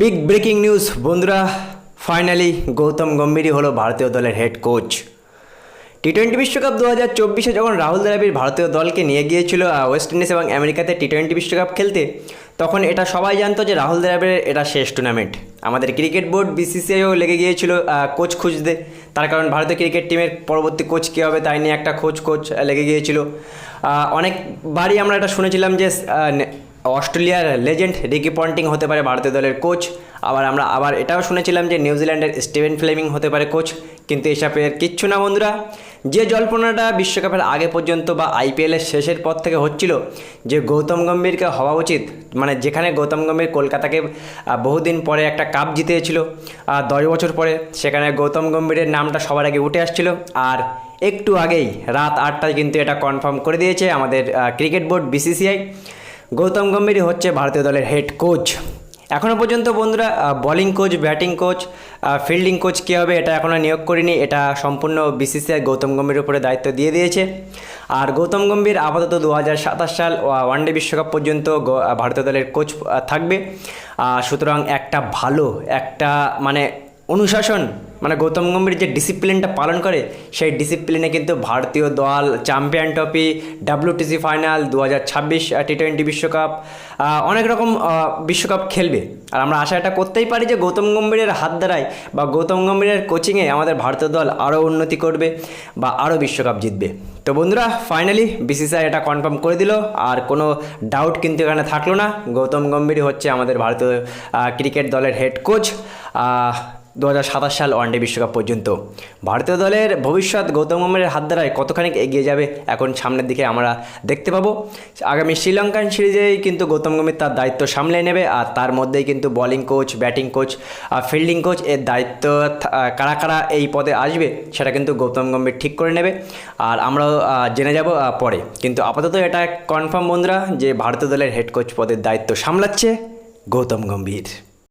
Big breaking news বন্ধুরা। Finally Gautam গম্ভীরই হলো ভারতীয় দলের হেড কোচ টি টোয়েন্টি বিশ্বকাপ দু হাজার চব্বিশে যখন রাহুল দ্রাবিড় ভারতীয় দলকে নিয়ে গিয়েছিল ওয়েস্ট ইন্ডিজ এবং আমেরিকাতে টি টোয়েন্টি বিশ্বকাপ খেলতে, তখন এটা সবাই জানতো যে রাহুল দ্রাবিড়ের এটা শেষ টুর্নামেন্ট আমাদের ক্রিকেট বোর্ড বিসিসিআইও লেগে গিয়েছিল কোচ খুঁজতে। তার কারণ ভারতীয় ক্রিকেট টিমের পরবর্তী কোচ কী হবে তাই নিয়ে একটা খোঁজ কোচ লেগে গিয়েছিল। অনেকবারই আমরা এটা শুনেছিলাম যে অস্ট্রেলিয়ার লেজেন্ড রিকি পন্টিং হতে পারে ভারতীয় দলের কোচ। আবার আমরা আবার এটাও শুনেছিলাম যে নিউজিল্যান্ডের স্টিভেন ফ্লেমিং হতে পারে কোচ। কিন্তু এসবের কিচ্ছু না বন্ধুরা। যে জল্পনাটা বিশ্বকাপের আগে পর্যন্ত বা আইপিএলের শেষের পর থেকে হচ্ছিল যে গৌতম গম্ভীরকে হওয়া উচিত মানে যেখানে গৌতম গম্ভীর কলকাতাকে বহুদিন পরে একটা কাপ জিতেছিল দশ বছর পরে, সেখানে গৌতম গম্ভীরের নামটা সবার আগে উঠে আসছিল। আর একটু আগেই রাত আটটায় কিন্তু এটা কনফার্ম করে দিয়েছে আমাদের ক্রিকেট বোর্ড বিসিসিআই। গৌতম গম্ভীরই হচ্ছে ভারতীয় দলের হেড কোচ এখনও পর্যন্ত বন্ধুরা bowling coach batting coach fielding coach কী হবে এটা এখনও নিয়োগ করিনি, এটা সম্পূর্ণ বিসিসিআই গৌতম গম্ভীরের উপরে দায়িত্ব দিয়ে দিয়েছে। আর গৌতম গম্ভীর আপাতত দু হাজার সাতাশ সাল ওয়ানডে বিশ্বকাপ পর্যন্ত ভারতীয় দলের কোচ থাকবে। সুতরাং একটা ভালো, একটা মানে অনুশাসন মানে গৌতম গম্ভীর যে ডিসিপ্লিনটা পালন করে, সেই ডিসিপ্লিনে কিন্তু ভারতীয় দল চ্যাম্পিয়ন ট্রফি ডাব্লিউটিসি ফাইনাল দু হাজার ছাব্বিশ টি টোয়েন্টি বিশ্বকাপ অনেক রকম বিশ্বকাপ খেলবে। আর আমরা আশা এটা করতেই পারি যে গৌতম গম্ভীরের হাত দ্বারাই বা গৌতম গম্ভীরের কোচিংয়ে আমাদের ভারতীয় দল আরও উন্নতি করবে বা আরও বিশ্বকাপ জিতবে। তো বন্ধুরা ফাইনালি বিসিসিআই এটা কনফার্ম করে দিল। আর কোনো ডাউট কিন্তু এখানে থাকল না। গৌতম গম্ভীরই হচ্ছে আমাদের ভারতীয় ক্রিকেট দলের হেড কোচ দু হাজার সাতাশ সাল ওয়ানডে বিশ্বকাপ পর্যন্ত। ভারতীয় দলের ভবিষ্যৎ গৌতম গম্ভীরের হাত দ্বারাই কতখানি এগিয়ে যাবে, এখন সামনের দিকে আমরা দেখতে পাবো। আগামী শ্রীলঙ্কান সিরিজেই কিন্তু গৌতম গম্ভীর তার দায়িত্ব সামলে নেবে, আর তার মধ্যেই কিন্তু bowling coach batting coach fielding coach এর দায়িত্ব কারা কারা এই পদে আসবে, সেটা কিন্তু গৌতম গম্ভীর ঠিক করে নেবে। আর আমরাও জেনে যাব পরে। কিন্তু আপাতত এটা কনফার্ম বন্ধুরা, যে ভারতীয় দলের হেড কোচ পদের দায়িত্ব সামলাচ্ছে গৌতম গম্ভীর।